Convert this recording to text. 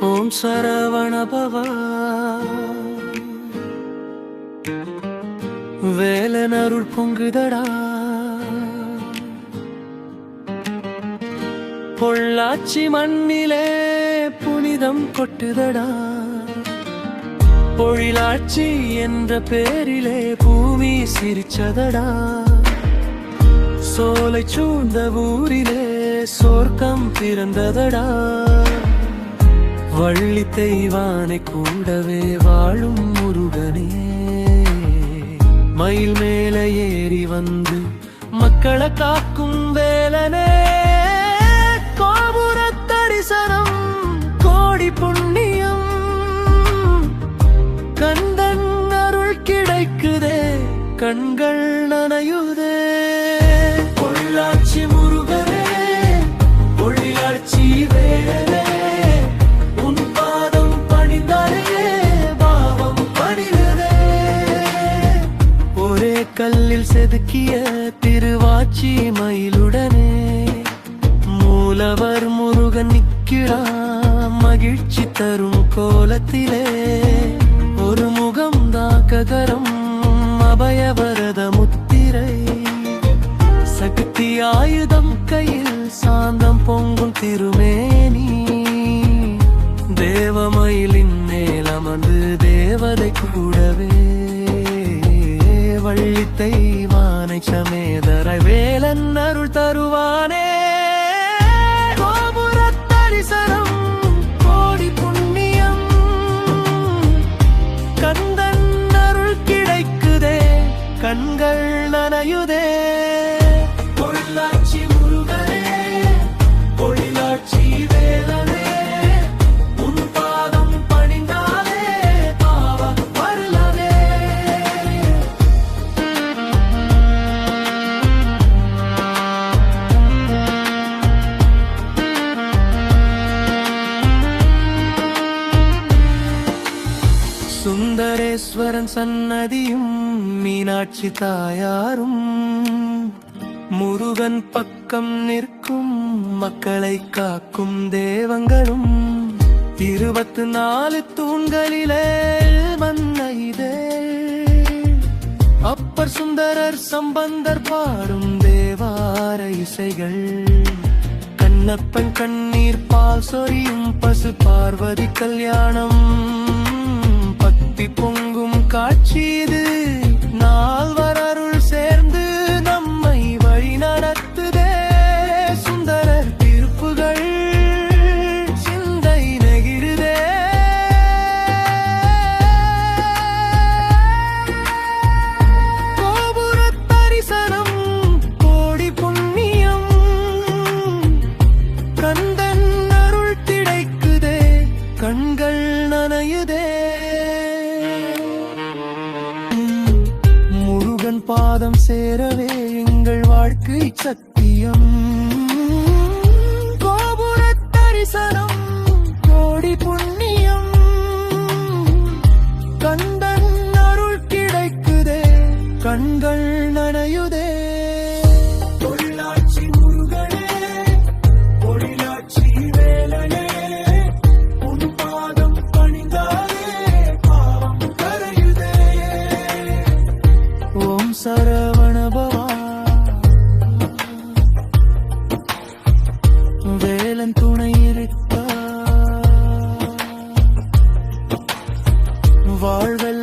ஓம் சரவணபவா வேலனருள் பொங்குதடா. பொள்ளாச்சி மண்ணிலே புனிதம் கொட்டுதடா. பொழிலாட்சி என்ற பேரிலே பூமி சிரிச்சதடா. சோலை சூழ்ந்த ஊரிலே சொர்க்கம் பிறந்ததடா. வள்ளி தெய்வானை கூடவே வாழும் முருகனே. மயில் மேல ஏறி வந்து மக்களை காக்கும் வேலனே. கோபுர தரிசனம் கோடி புண்ணியம். கந்தன் அருள் கிடைக்குதே கண்கள் நனையுதே. கல்லில் செதுக்கிய திருவாச்சி மயிலுடனே மூலவர் முருகன் நிற்கிறான். மகிழ்ச்சி தரும் கோலத்திலே ஒரு முகம் தாக்ககரம் அபயவரத முத்திரை. சக்தி ஆயுதம் கையில் சாந்தம் பொங்கும் திருமே வள்ளி தெய்வானை சமேதரை வேலன் அருள் தருவானே. கோபுர கோடி புண்ணியம். கந்தன் அருள் கிடைக்குதே கண்கள் நனையுதே. முருகனே பொள்ளாச்சி வேலனே. சுந்தரேஸ்வரன் சன்னதியும் மீனாட்சி தாயாரும் முருகன் பக்கம் நிற்கும் மக்களை காக்கும் தேவங்களும். இருபத்து நாலு தூண்களிலே வந்த இதே. அப்பர் சுந்தரர் சம்பந்தர் பாடும் தேவார இசைகள். கண்ணப்பன் கண்ணீர் பால் சொரியும் பசு பார்வதி கல்யாணம். பக்தி பொங்கும் பாதம் சேரவே எங்கள் வாழ்க்கை சத்தியம். கோபுர தரிசனம். வாழ்வெல்லாம் இனிக்கிறே